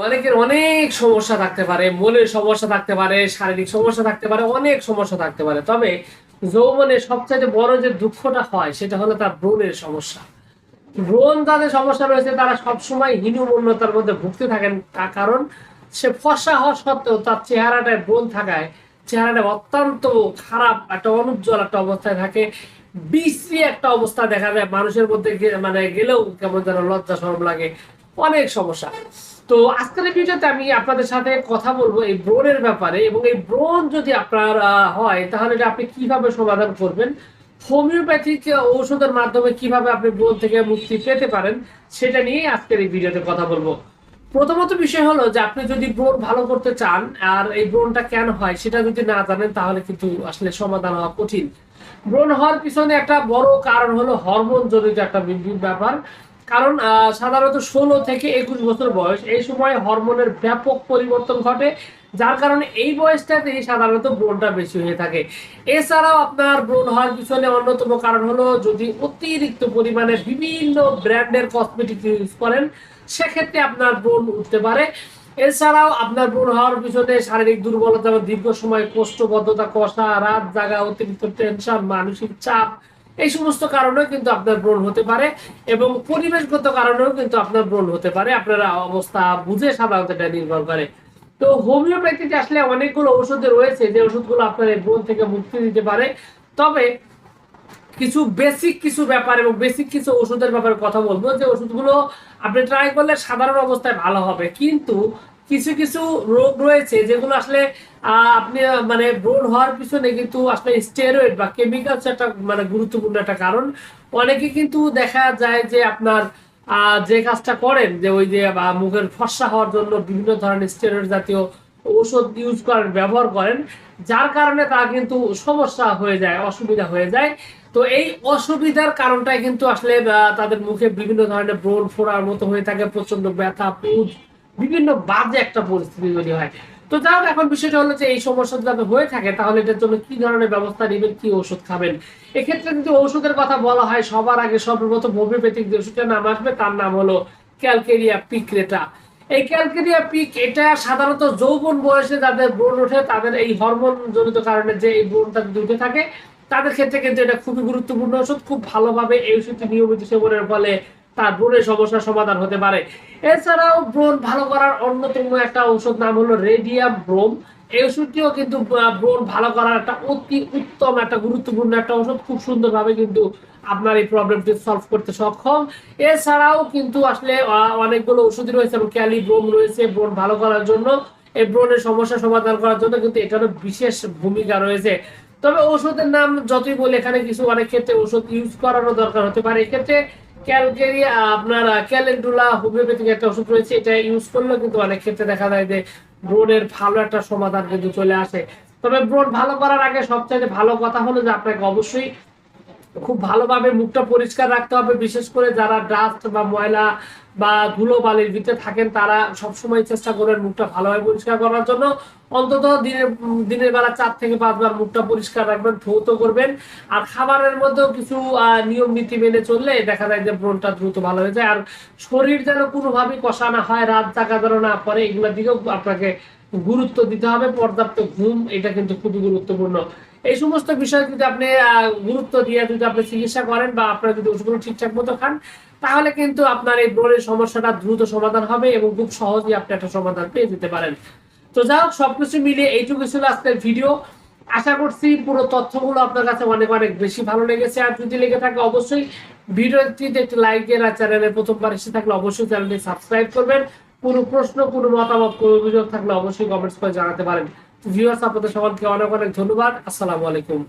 অনেকের অনেক সমস্যা থাকতে পারে, মনের সমস্যা থাকতে পারে, শারীরিক সমস্যা থাকতে পারে, অনেক সমস্যা থাকতে পারে। তবে যৌবনে সবচাইতে বড় যে দুঃখটা হয়, সেটা হলো তার ব্রণের সমস্যা। ব্রণ তাদের সমস্যা রয়েছে, তারা সবসময় হীনমন্যতার মধ্যে ভুগতে থাকেন। তা- কারণ সে ফসা হওয়া সত্ত্বেও তার চেহারাটায় ব্রণ থাকায়, চেহারাটা অত্যন্ত খারাপ একটা অনুজ্জ্বল একটা অবস্থায় থাকে। বিশ্রী একটা অবস্থা দেখা যায় মানুষের মধ্যে মানে গেলেও কেমন যেন লজ্জা সরম লাগে। অনেক সমস্যা। তো আজকের ভিডিওতে আমি আপনাদের সাথে কথা বলব এই ব্রণের ব্যাপারে এবং এই ব্রণ যদি আপনার হয়, তাহলে এটা আপনি কীভাবে সমাধান করবেন? হোমিওপ্যাথিক ঔষধের মাধ্যমে কীভাবে আপনি ব্রণ থেকে মুক্তি পেতে পারেন, সেটা নিয়ে আজকের এই ভিডিওতে কথা বলব। প্রথমত বিষয় হলো যে আপনি যদি ব্রণ ভালো করতে চান, আর এই ব্রণটা কেন হয় সেটা যদি না জানেন, তাহলে কিন্তু আসলে সমাধান হওয়া কঠিন। ব্রণ হওয়ার পিছনে একটা বড় কারণ হলো হরমোন জনিত একটা ব্যাপার। কারণ সাধারণত ষোলো থেকে একুশ বছর বয়স। এই সময় হরমোনের ব্যাপক পরিবর্তন ঘটে, যার কারণে এই বয়সটাতেই সাধারণত ব্রণটা বেশি হয়ে থাকে। এছাড়াও আপনার ব্রণ হওয়ার পিছনে অন্যতম কারণ হলো, যদি অতিরিক্ত পরিমাণে বিভিন্ন ব্র্যান্ডের কসমেটিক ইউজ করেন, সেক্ষেত্রে আপনার ব্রণ উঠতে পারে। এছাড়াও আপনার ব্রণ হওয়ার পিছনে শারীরিক দুর্বলতা দীর্ঘ সময় কোষ্ঠবদ্ধতা কষা, রাত জাগা, অতিরিক্ত টেনশন, মানসিক চাপ এই সমস্ত কারণেও কিন্তু আপনার ব্রণ হতে পারে এবং পরিবেশগত কারণেও কিন্তু আপনার ব্রণ হতে পারে। আপনার অবস্থা বুঝে সাধারণত এটা নির্ভর করে। তো হোমিওপ্যাথিতে আসলে অনেকগুলো ওষুধ রয়েছে, যে ওষুধগুলো আপনার এই ব্রণ থেকে মুক্তি দিতে পারে। তবে কিছু বেসিক কিছু ব্যাপার এবং বেসিক কিছু ওষুধের ব্যাপারে কথা বলব। যে ওষুধগুলো আপনি ট্রাই করলে সাধারণ অবস্থায় ভালো হবে। কিন্তু কিছু কিছু রোগ রয়েছে যেগুলো আসলে আপনি মানে ব্রণ হওয়ার পিছনে কিন্তু আসলে স্টেরয়েড বা কেমিক্যালস একটা মানে গুরুত্বপূর্ণ একটা কারণ। অনেকে কিন্তু দেখা যায় যে আপনার যে কাজটা করেন, যে ওই যে মুখের ফর্সা হওয়ার জন্য বিভিন্ন ধরনের স্টেরয়েড জাতীয় ঔষধ ইউজ করেন ব্যবহার করেন, যার কারণে তা কিন্তু সমস্যা হয়ে যায়, অসুবিধা হয়ে যায়। তো এই অসুবিধার কারণটাই কিন্তু আসলে তাদের মুখে বিভিন্ন ধরনের ব্রণ ফোড়ার মতো হয়ে থাকে প্রচণ্ড ব্যথা, পুজ বিভিন্ন বাজে একটা পরিস্থিতি তৈরি হয়। তো যাই হোক, এখন বিষয়টা হলো যে এই সমস্যা যদি হয়ে থাকে, তাহলে এটার জন্য কি ধরনের ব্যবস্থা নেবেন, কি ওষুধ খাবেন? এক্ষেত্রে যদি ওষুধের কথা বলা হয়, সবার আগে সর্বপ্রথম হোমিওপ্যাথিক যে ওষুধটার নাম আসবে, তার নাম হলো ক্যালকেরিয়া পিক্রেটা এই ক্যালকেরিয়া পিক এটা সাধারণত যৌবন বয়সে যাদের ব্রণ ওঠে, তাদের এই হরমোন জনিত কারণে যে এই ব্রণটা যদি উঠে থাকে, তাদের ক্ষেত্রে কিন্তু এটা খুবই গুরুত্বপূর্ণ ওষুধ। খুব ভালোভাবে এই ওষুধটি নিয়মিত সেবনের ফলে তার ব্রণের সমস্যার সমাধান হতে পারে। এছাড়াও ব্রণ ভালো করার অন্যতম একটা ঔষধ নাম হলো রেডিয়াম ব্রোম এই ওষুধটিও কিন্তু ব্রণ ভালো করার একটা অতি উত্তম একটা গুরুত্বপূর্ণ একটা ওষুধ খুব সুন্দরভাবে কিন্তু আপনার এই প্রবলেমটি সলভ করতে সক্ষম। এছাড়াও কিন্তু আসলে অনেকগুলো ওষুধই রয়েছে এবং ক্যালি ব্রোম রয়েছে। ব্রণ ভালো করার জন্য এই ব্রণের সমস্যা সমাধান করার জন্য কিন্তু এটারও বিশেষ ভূমিকা রয়েছে। তবে ওষুধের নাম যতই বলে, এখানে কিছু অনেক ক্ষেত্রে ওষুধ ইউজ করারও দরকার হতে পারে। এক্ষেত্রে ক্যালকেরিয়া আপনার ক্যালেন্ডুলা হোমিওপ্যাথিক একটা ওষুধ রয়েছে, এটা ইউজ করলেও কিন্তু অনেক ক্ষেত্রে দেখা যায় যে ব্রণের ভালো একটা সমাধান কিন্তু চলে আসে। তবে ব্রণ ভালো করার আগে সবচেয়ে ভালো কথা হলো যে আপনাকে অবশ্যই খুব ভালোভাবে মুখটা পরিষ্কার রাখতে হবে। বিশেষ করে যারা ডাস্ট বা ময়লা বা ধুলো বালির ভিতরে থাকেন, তারা সবসময় চেষ্টা করবেন মুখটা ভালোভাবে পরিষ্কার করার জন্য। অন্তত দিনের দিনের বেলা চার থেকে পাঁচবার মুখটা পরিষ্কার রাখবেন, ধৌত করবেন। আর খাবারের মধ্যেও কিছু নিয়ম, নীতি মেনে চললে দেখা যায় যে ব্রণটা দ্রুত ভালো হয়ে যায়। আর শরীর যেন কোনোভাবেই কষা না হয়, রাত জাগা যেন না পরে এগুলোর দিকেও আপনাকে গুরুত্ব দিতে হবে। পর্যাপ্ত ঘুম, এটা কিন্তু খুবই গুরুত্বপূর্ণ। এই সমস্ত বিষয় যদি আপনি গুরুত্ব দিয়ে যদি আপনি চিকিৎসা করেন বা আপনার যদি ওষুধগুলো ঠিকঠাক মতো খান, তাহলে কিন্তু আপনার এই ব্রণের সমস্যাটা দ্রুত সমাধান হবে এবং খুব সহজেই আপনি একটা সমাধান পেয়ে যেতে পারেন। তো যাই হোক, সবকিছু মিলিয়ে এইটুকু ছিল আজকের ভিডিও। আশা করছি পুরো তথ্যগুলো আপনার কাছে অনেক অনেক বেশি ভালো লেগেছে। আর যদি লেগে থাকে, অবশ্যই ভিডিওটিতে একটি লাইক দেন আর চ্যানেলে প্রথমবার এসে থাকলে অবশ্যই চ্যানেলটি সাবস্ক্রাইব করবেন। কোনো প্রশ্ন, কোনো মতামত, কোনো অভিযোগ থাকলে অবশ্যই কমেন্টস করে জানাতে পারেন। ভিউয়ার্স আপনাদের সকলকে অনেক অনেক ধন্যবাদ। আসসালামু আলাইকুম।